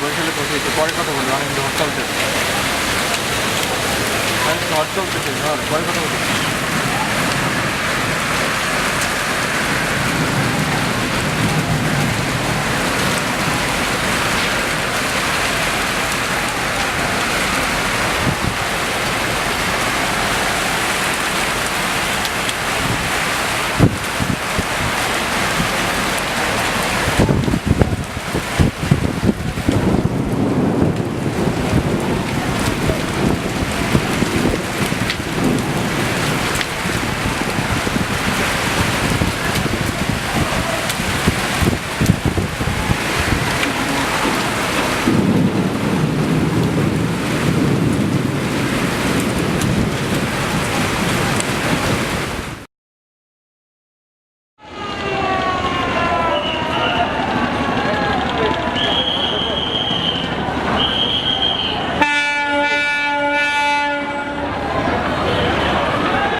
বরিশালে পৌঁছেছি পরে কথা বলব অনেক ঝড় চলতেছে ঝড় চলতেছি ঝড় পরে কথা বলব।